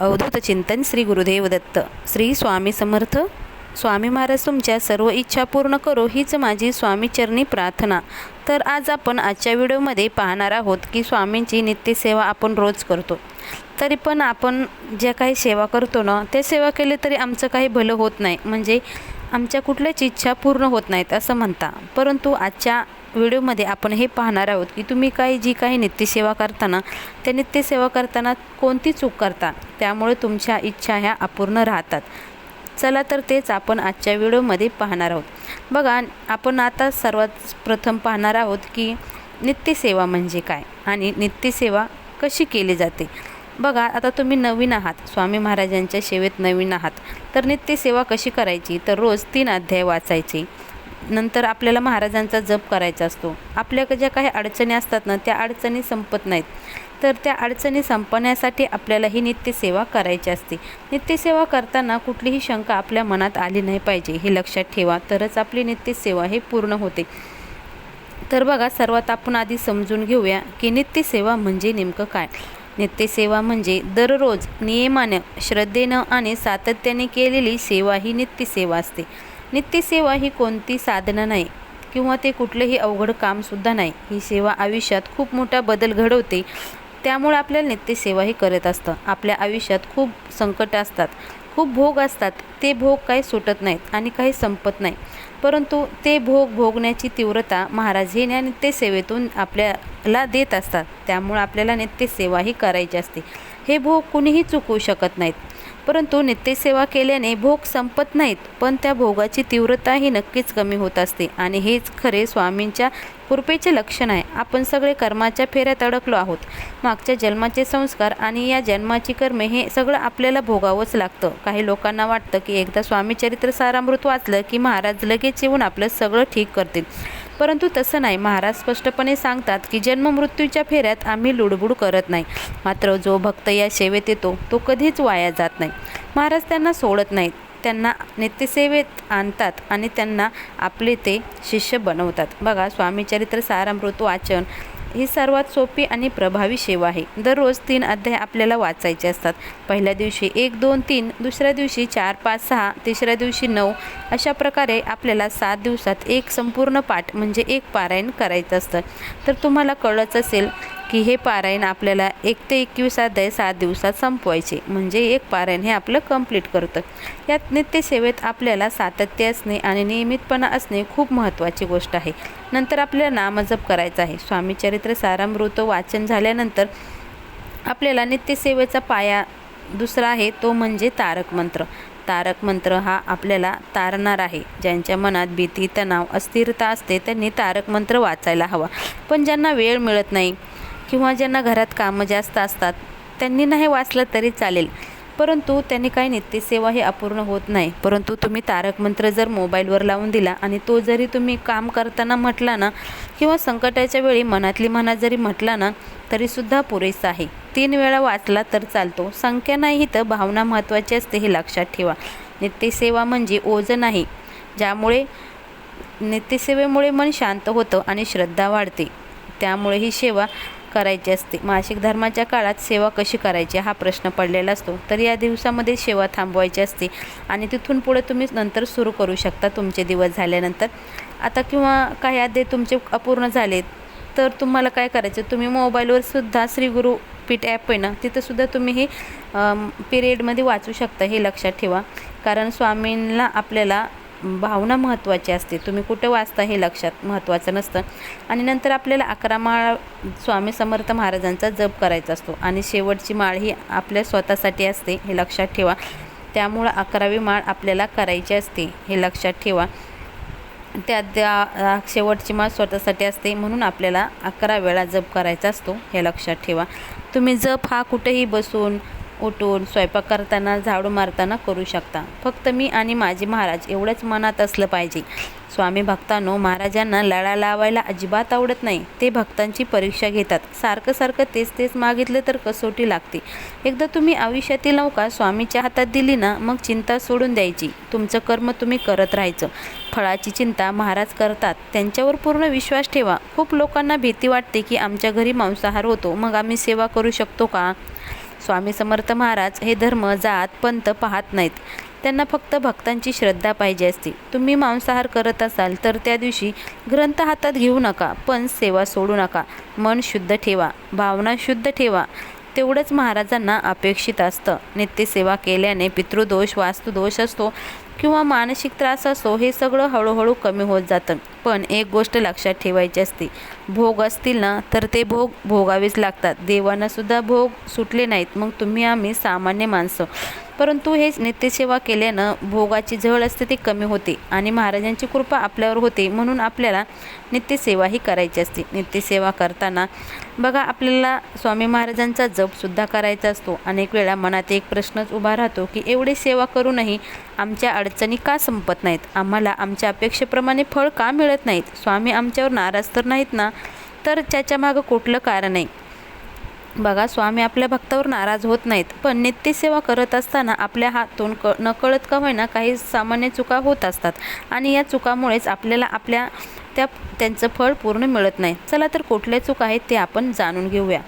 अवधूत चिंतन श्री गुरुदेव दत्त. श्री स्वामी समर्थ. स्वामी महाराज तुमच्या सर्व इच्छा पूर्ण करो हीच माझी स्वामीचरणी प्रार्थना. तर आज आपण आजच्या व्हिडिओमध्ये पाहणार आहोत की स्वामींची नित्यसेवा आपण रोज करतो. तरी पण आपण ज्या काही सेवा करतो ना ते सेवा केली तरी आमचं काही भलं होत नाही. म्हणजे आमच्या कुठल्याच इच्छा पूर्ण होत नाहीत असं म्हणता. परंतु आजच्या व्हिडिओमध्ये आपण हे पाहणार आहोत की तुम्ही काही जी काही नित्यसेवा करताना त्या नित्यसेवा करताना कोणती चूक करता? त्यामुळे तुमच्या इच्छा ह्या अपूर्ण राहतात. चला तर तेच आपण आजच्या व्हिडिओमध्ये पाहणार आहोत. बघा आपण आता सर्वात प्रथम पाहणार आहोत की नित्यसेवा म्हणजे काय आणि नित्यसेवा कशी केली जाते? बघा आता तुम्ही नवीन आहात. स्वामी महाराजांच्या सेवेत नवीन आहात. तर नित्यसेवा कशी करायची? तर रोज तीन अध्याय वाचायचे. नंतर आपल्याला महाराजांचा जप करायचा असतो. आपल्या ज्या काही अडचणी असतात ना त्या अडचणी संपत नाहीत. तर त्या अडचणी संपण्यासाठी आपल्याला ही नित्यसेवा करायची असते. नित्यसेवा करताना कुठलीही शंका आपल्या मनात आली नाही पाहिजे हे लक्षात ठेवा. तरच आपली नित्यसेवा हे पूर्ण होते. तर बघा सर्वात आपण आधी समजून घेऊया की नित्यसेवा म्हणजे नेमकं काय? नित्यसेवा म्हणजे दररोज नियमानं श्रद्धेनं आणि सातत्याने केलेली सेवा ही नित्यसेवा असते. नित्यसेवा ही कोणती साधनं नाही किंवा ते कुठलंही अवघड कामसुद्धा नाही. ही सेवा आयुष्यात खूप मोठा बदल घडवते. त्यामुळे आपल्याला नित्यसेवाही करत असतं. आपल्या आयुष्यात खूप संकट असतात खूप भोग असतात. ते भोग काही सुटत नाहीत आणि काही संपत नाही. परंतु ते भोग भोगण्याची तीव्रता महाराज हे या नित्यसेवेतून आपल्याला देत असतात. त्यामुळे आपल्याला नित्यसेवा ही करायची असते. हे भोग कुणीही चुकवू शकत नाहीत. परंतु नित्यसेवा केल्याने भोग संपत नाहीत पण त्या भोगाची तीव्रता ही नक्कीच कमी होत असते. आणि हेच खरे स्वामींच्या कृपेचे लक्षण आहे. आपण सगळे कर्माच्या फेऱ्यात अडकलो आहोत. मागच्या जन्माचे संस्कार आणि या जन्माची कर्मे हे सगळं आपल्याला भोगावंच लागतं. काही लोकांना वाटतं की एकदा स्वामी चरित्र सारामृत वाचलं की महाराज लगेच येऊन आपलं सगळं ठीक करतील. परंतु तसं नाही. महाराज स्पष्टपणे सांगतात की जन्ममृत्यूच्या फेऱ्यात आम्ही लुडबुड करत नाही. मात्र जो भक्त या सेवेत येतो तो कधीच वाया जात नाही. महाराज त्यांना सोडत नाहीत. त्यांना नित्यसेवेत आणतात आणि त्यांना आपले ते शिष्य बनवतात. बघा स्वामी चरित्र सारामृत वाचन ही सर्वात सोपी आणि प्रभावी सेवा आहे. दररोज तीन अध्याय आपल्याला वाचायचे असतात. पहिल्या दिवशी एक दोन तीन दुसऱ्या दिवशी चार पाच सहा तिसऱ्या दिवशी नऊ अशा प्रकारे आपल्याला सात दिवसात एक संपूर्ण पाठ म्हणजे एक पारायण करायचं असतं. तर तुम्हाला कळत असेल की हे पारायण आपल्याला एक ते एकवीस अध्याय सात दिवसात संपवायचे. म्हणजे एक पारायण हे आपलं कंप्लीट करतं. यात नित्यसेवेत आपल्याला सातत्य असणे आणि नियमितपणा असणे खूप महत्त्वाची गोष्ट आहे. नंतर आपल्याला नामजप करायचा आहे. स्वामी चरित्र सारामृत वाचन झाल्यानंतर आपल्याला नित्यसेवेचा पाया दुसरा आहे तो म्हणजे तारक मंत्र. तारक मंत्र हा आपल्याला तारणार आहे. ज्यांच्या मनात भीती तणाव अस्थिरता असते त्यांनी तारक मंत्र वाचायला हवा. पण ज्यांना वेळ मिळत नाही किंवा ज्यांना घरात कामं जास्त असतात त्यांनी नाही वाचलं तरी चालेल. परंतु त्यांनी काही नित्यसेवा हे अपूर्ण होत नाही. परंतु तुम्ही तारक मंत्र जर मोबाईलवर लावून दिला आणि तो जरी तुम्ही काम करताना म्हटला ना किंवा संकटाच्या वेळी मनातली मनात जरी म्हटला ना तरीसुद्धा पुरेसा आहे. तीन वेळा वाचला तर चालतो. संख्या नाही तर भावना महत्त्वाची असते हे लक्षात ठेवा. नित्यसेवा म्हणजे ओझ नाही ज्यामुळे नित्यसेवेमुळे मन शांत होतं आणि श्रद्धा वाढते. त्यामुळे ही सेवा करायची असते. मासिक धर्माच्या काळात सेवा कशी करायची हा प्रश्न पडलेला असतो. तर या दिवसामध्ये सेवा थांबवायची असते. आणि तिथून पुढे तुम्ही नंतर सुरू करू शकता तुमचे दिवस झाल्यानंतर. आता किंवा काही आधे तुमचे अपूर्ण झाले तर तुम्हाला काय करायचं? तुम्ही मोबाईलवर सुद्धा श्री गुरु पीठ ॲप आहे ना तिथंसुद्धा तुम्ही हे पिरियडमध्ये वाचू शकता हे लक्षात ठेवा. कारण स्वामींना आपल्याला भावना महत्त्वाची असते. तुम्ही कुठं वाचता हे लक्षात महत्त्वाचं नसतं. आणि नंतर आपल्याला अकरा माळ स्वामी समर्थ महाराजांचा जप करायचा असतो. आणि शेवटची माळ ही आपल्या स्वतःसाठी असते हे लक्षात ठेवा. त्यामुळं अकरावी माळ आपल्याला करायची असते हे लक्षात ठेवा. त्या त्या शेवटची माळ स्वतःसाठी असते म्हणून आपल्याला अकरा वेळा जप करायचा असतो हे लक्षात ठेवा. तुम्ही जप हा कुठेही बसून उठून स्वयंपाक करताना झाडू मारताना करू शकता. फक्त मी आणि माझे महाराज एवढंच मनात असलं पाहिजे. स्वामी भक्तांनो महाराजांना लळा लावायला अजिबात आवडत नाही. ते भक्तांची परीक्षा घेतात. सारखं सारखं तेच तेच मागितलं तर कसोटी लागते. एकदा तुम्ही आयुष्यातील नौका स्वामीच्या हातात दिली ना मग चिंता सोडून द्यायची. तुमचं कर्म तुम्ही करत राहायचं. फळाची चिंता महाराज करतात. त्यांच्यावर पूर्ण विश्वास ठेवा. खूप लोकांना भीती वाटते की आमच्या घरी मांसाहार होतो. मग आम्ही सेवा करू शकतो का? स्वामी समर्थ महाराज हे धर्म जात पंत पाहत नाहीत. त्यांना फक्त भक्तांची श्रद्धा पाहिजे असते. तुम्ही मांसाहार करत असाल तर त्या दिवशी ग्रंथ हातात घेऊ नका पण सेवा सोडू नका. मन शुद्ध ठेवा भावना शुद्ध ठेवा. तेवढंच महाराजांना अपेक्षित असतं. नित्यसेवा केल्याने पितृदोष वास्तुदोष असतो. किंवा मानसिक त्रास असो हे सगळं हळूहळू कमी होत जातं. पण एक गोष्ट लक्षात ठेवायची असते. भोग असतील ना तर ते भोग भोगावेच लागतात. देवांनासुद्धा भोग सुटले नाहीत. मग तुम्ही आम्ही सामान्य माणसं. परंतु हे नित्यसेवा केल्यानं भोगाची झळ असते ती कमी होते आणि महाराजांची कृपा आपल्यावर होते म्हणून आपल्याला नित्यसेवाही करायची असते. नित्यसेवा करताना बघा आपल्याला स्वामी महाराजांचा जपसुद्धा करायचा असतो. अनेक वेळा मनात एक प्रश्नच उभा राहतो की एवढी सेवा करूनही आमच्या अडचणी का संपत नाहीत? आम्हाला आमच्या अपेक्षेप्रमाणे फळ का मिळत नाहीत? स्वामी आमच्यावर नाराज तर नाहीत ना? तर त्याच्यामागं कुठलं कारण आहे? बघा स्वामी आपल्या भक्तावर नाराज होत नाहीत पण नित्यसेवा करत असताना आपल्या हातून क नकळत का होईना काही सामान्य चुका होत असतात. आणि या चुकामुळेच आपल्याला आपल्या त्या त्यांचं फळ पूर्ण मिळत नाही. चला तर कुठल्या चूक आहेत ते आपण जाणून घेऊया.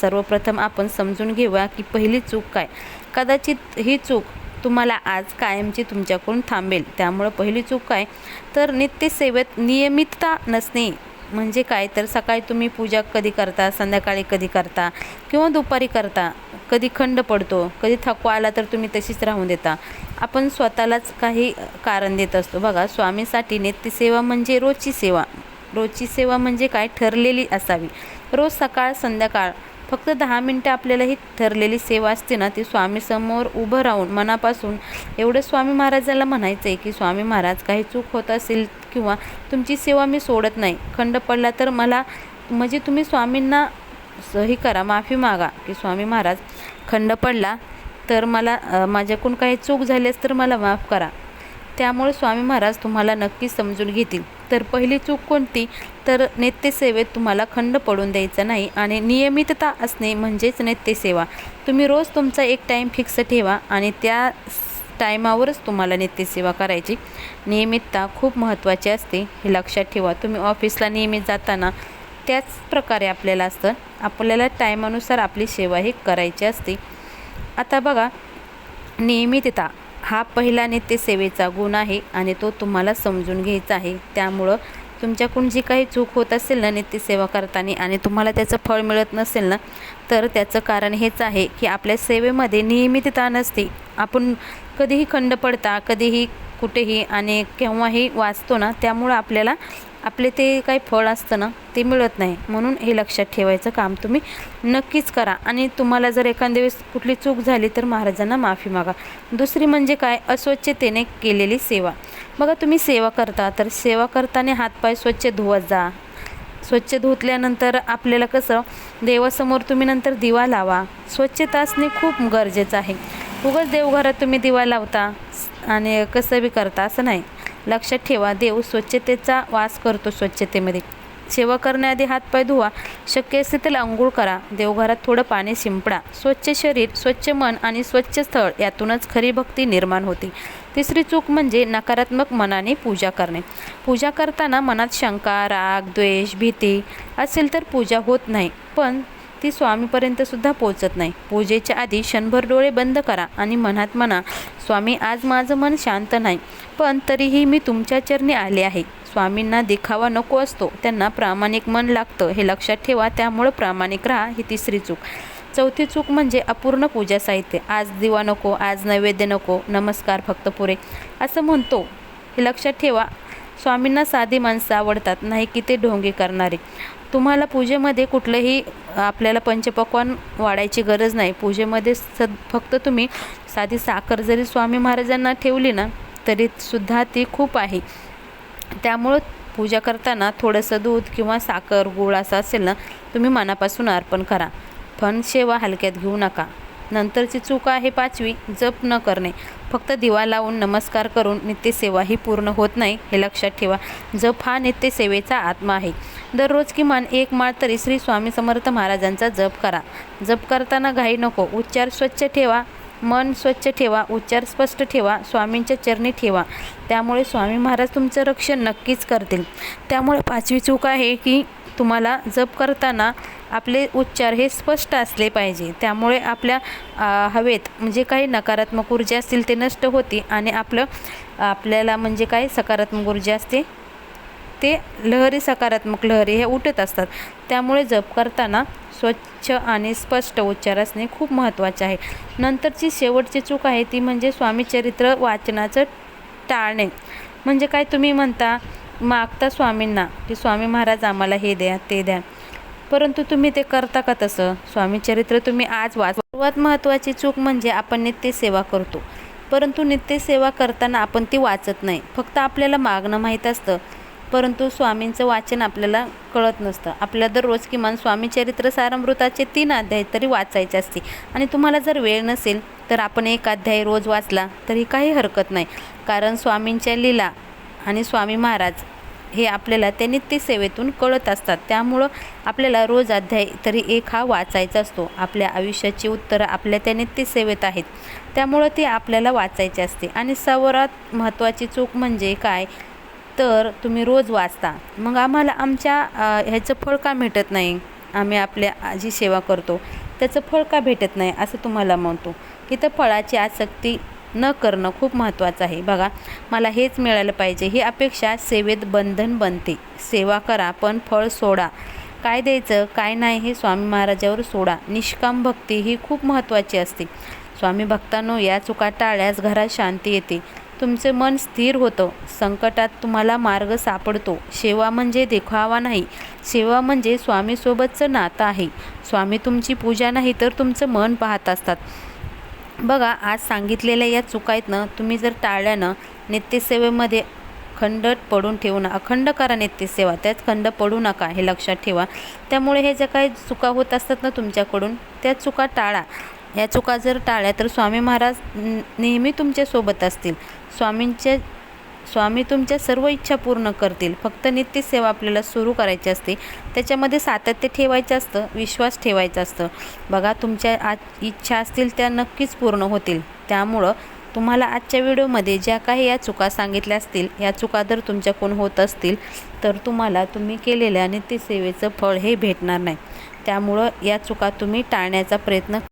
सर्वप्रथम आपण समजून घेऊया की पहिली चूक काय. कदाचित ही चूक तुम्हाला आज कायमची तुमच्याकडून थांबेल. त्यामुळं पहिली चूक काय? तर नित्यसेवेत नियमितता नसणे. म्हणजे काय? तर सकाळी तुम्ही पूजा कधी करता? संध्याकाळी कधी करता? किंवा दुपारी करता? कधी खंड पडतो? कधी थकवा आला तर तुम्ही तशीच राहून देता. आपण स्वतःलाच काही कारण देत असतो. बघा स्वामीसाठी नित्यसेवा म्हणजे रोजची सेवा. रोजची सेवा म्हणजे काय? ठरलेली असावी. रोज सकाळ संध्याकाळ फक्त दहा मिनटं आपल्याला ही ठरलेली सेवा असते ना ती स्वामीसमोर उभं राहून मनापासून एवढं स्वामी महाराजाला म्हणायचं आहे की स्वामी महाराज काही चूक होत असेल किंवा तुमची सेवा मी सोडत नाही खंड पडला तर मला म्हणजे तुम्ही स्वामींना सही करा माफी मागा की स्वामी महाराज खंड पडला तर मला माझ्याकडून काही चूक झालीस तर मला माफ करा. त्यामुळे स्वामी महाराज तुम्हाला नक्की समजून घेतील. तर पहिली चूक कोणती? तर नित्यसेवेत तुम्हाला खंड पडून द्यायचा नाही आणि नियमितता असणे म्हणजेच नित्यसेवा. तुम्ही रोज तुमचा एक टाईम फिक्स ठेवा आणि त्या टायमावरच तुम्हाला नित्यसेवा करायची. नियमितता खूप महत्त्वाची असते. हे लक्षात ठेवा. तुम्ही ऑफिसला नियमित जाताना त्याच प्रकारे आपल्याला असतं. आपल्याला टायमानुसार आपली सेवा ही करायची असते. आता बघा नियमितता. हा पहिला नित्यसेवेचा गुण आहे आणि तो तुम्हाला समजून घ्यायचा आहे. त्यामुळं तुमच्याकडून जी काही चूक होत असेल ना नित्यसेवा करताना आणि तुम्हाला त्याचं फळ मिळत नसेल ना तर त्याचं कारण हेच आहे की आपल्या सेवेमध्ये नियमितता नसते. आपण कधीही खंड पडता कधीही कुठेही आणि केव्हाही वाचतो ना त्यामुळं आपल्याला आपले ते काही फळ असतं ना ते मिळत नाही. म्हणून हे लक्षात ठेवायचं काम तुम्ही नक्कीच करा. आणि तुम्हाला जर एखाद्या वेळेस कुठली चूक झाली तर महाराजांना माफी मागा. दुसरी म्हणजे काय? अस्वच्छतेने केलेली सेवा. बघा तुम्ही सेवा करता तर सेवा करताना हातपाय स्वच्छ धुवत जा. स्वच्छ धुतल्यानंतर आपल्याला कसं देवासमोर तुम्ही नंतर दिवा लावा. स्वच्छता असणे खूप गरजेचं आहे. उगाच देवघरात तुम्ही दिवा लावता आणि कसं बी करता असं नाही. लक्षात ठेवा देव स्वच्छतेचा वास करतो स्वच्छतेमध्ये. सेवा करण्याआधी हातपाय धुवा शक्य असेल तर आंघोळ करा देवघरात थोडं पाणी शिंपडा. स्वच्छ शरीर स्वच्छ मन आणि स्वच्छ स्थळ यातूनच खरी भक्ती निर्माण होते. तिसरी चूक म्हणजे नकारात्मक मनाने पूजा करणे. पूजा करताना मनात शंका राग द्वेष भीती असेल तर पूजा होत नाही पण ती स्वामीपर्यंतसुद्धा पोचत नाही. पूजेच्या आधी क्षणभर डोळे बंद करा आणि मनात म्हणा स्वामी आज माझं मन शांत नाही पण तरीही मी तुमच्या चरणी आले आहे. स्वामींना दिखावा नको असतो. त्यांना प्रामाणिक मन लागतं. हे लक्षात ठेवा त्यामुळं प्रामाणिक राहा ही तिसरी चूक. चौथी चूक म्हणजे अपूर्ण पूजा साहित्य. आज दिवा नको आज नैवेद्य नको नमस्कार फक्त पुरे. असं म्हणतो. हे लक्षात ठेवा स्वामींना साधी माणसं आवडतात नाही की ते ढोंगे करणारे. तुम्हाला पूजेमध्ये कुठलंही आपल्याला पंचपक्वान वाढायची गरज नाही. पूजेमध्ये स फक्त तुम्ही साधी साखर जरी स्वामी महाराजांना ठेवली ना तरी सुद्धा ती खूप आहे. त्यामुळं पूजा करताना थोडंसं दूध किंवा साखर गूळ असं असेल ना तुम्ही मनापासून अर्पण करा. पण सेवा हलक्यात घेऊ नका. नंतरची चूक आहे पाचवी जप न करणे. फक्त दिवा लावून नमस्कार करून नित्यसेवा ही पूर्ण होत नाही हे लक्षात ठेवा. जप हा नित्यसेवेचा आत्मा आहे. दररोज किमान एक माळ तरी श्री स्वामी समर्थ महाराजांचा जप करा. जप करताना घाई नको उच्चार स्वच्छ ठेवा मन स्वच्छ ठेवा उच्चार स्पष्ट ठेवा स्वामींच्या चरणी ठेवा. त्यामुळे स्वामी महाराज तुमचं रक्षण नक्कीच करतील. त्यामुळे पाचवी चूक आहे की तुम्हाला जप करताना आपले उच्चार हे स्पष्ट असले पाहिजे. त्यामुळे आपल्या हवेत म्हणजे काही नकारात्मक ऊर्जा असतील ते नष्ट होते आणि आपलं आपल्याला म्हणजे काय सकारात्मक ऊर्जा असते ते लहरी सकारात्मक लहरी हे उठत असतात. त्यामुळे जप करताना स्वच्छ आणि स्पष्ट उच्चार असणे खूप महत्त्वाचे आहे. नंतरची शेवटची चूक आहे ती म्हणजे स्वामी चरित्र वाचनाचं टाळणे. म्हणजे काय तुम्ही म्हणता मागता स्वामींना की स्वामी महाराज आम्हाला हे द्या ते द्या. परंतु तुम्ही ते करता का तसं? स्वामी चरित्र तुम्ही आज वाच सर्वात महत्त्वाची चूक म्हणजे आपण नित्यसेवा करतो. परंतु नित्यसेवा करताना आपण ती वाचत नाही. फक्त आपल्याला मागणं माहीत असतं. परंतु स्वामींचं वाचन आपल्याला कळत नसतं. आपल्याला दररोज किमान स्वामी चरित्र सारामृताचे तीन अध्याय तरी वाचायचे असते. आणि तुम्हाला जर वेळ नसेल तर आपण एक अध्याय रोज वाचला तरी काही हरकत नाही. कारण स्वामींच्या लीला आणि स्वामी महाराज हे आपल्याला त्या नित्यसेवेतून कळत असतात. त्यामुळं आपल्याला रोज अध्याय तरी एक हा वाचायचा असतो. आपल्या आयुष्याची उत्तरं आपल्या त्या नित्यसेवेत आहेत. त्यामुळं ते आपल्याला वाचायचे असते. आणि सर्वात महत्त्वाची चूक म्हणजे काय? तर तुम्ही रोज वाचता. मग आम्हाला आमच्या ह्याचं फळ का भेटत नाही? आम्ही आपल्या जी सेवा करतो. त्याचं फळ का भेटत नाही? असं तुम्हाला म्हणतो. की तर फळाची आसक्ती न करणं खूप महत्त्वाचं आहे. बघा मला हेच मिळालं पाहिजे. ही अपेक्षा सेवेत बंधन बनते. सेवा करा पण फळ सोडा. काय द्यायचं? काय नाही हे स्वामी महाराजावर सोडा. निष्काम भक्ती ही खूप महत्त्वाची असते. स्वामी भक्तांनो या चुका टाळल्यास घरात शांती येते. तुमचे मन स्थिर होतं. संकटात तुम्हाला मार्ग सापडतो. सेवा म्हणजे देखावा नाही. सेवा म्हणजे स्वामीसोबतचं नातं आहे. स्वामी तुमची पूजा नाही तर तुमचं मन पाहत असतात. बघा आज सांगितलेल्या या चुकायतनं तुम्ही जर टाळल्यानं नित्यसेवेमध्ये खंड पडून ठेवू नका. अखंड करा नित्यसेवा त्यात खंड पडू नका हे लक्षात ठेवा. त्यामुळे हे ज्या काही चुका होत असतात ना तुमच्याकडून त्या चुका टाळा. या चुका जर टाळल्या तर स्वामी महाराज नेहमी तुमच्यासोबत असतील. स्वामींच्या स्वामी तुमच्या सर्व इच्छा पूर्ण करतील. फक्त नित्यसेवा आपल्याला सुरू करायची असते. त्याच्यामध्ये सातत्य ठेवायचं असतं विश्वास ठेवायचा असतं. बघा तुमच्या आज इच्छा असतील त्या नक्कीच पूर्ण होतील. त्यामुळं तुम्हाला आजच्या व्हिडिओमध्ये ज्या काही या चुका सांगितल्या असतील या चुका जर तुमच्याकडून होत असतील तर तुम्हाला तुम्ही केलेल्या नित्यसेवेचं फळ हे भेटणार नाही. त्यामुळं या चुका तुम्ही टाळण्याचा प्रयत्न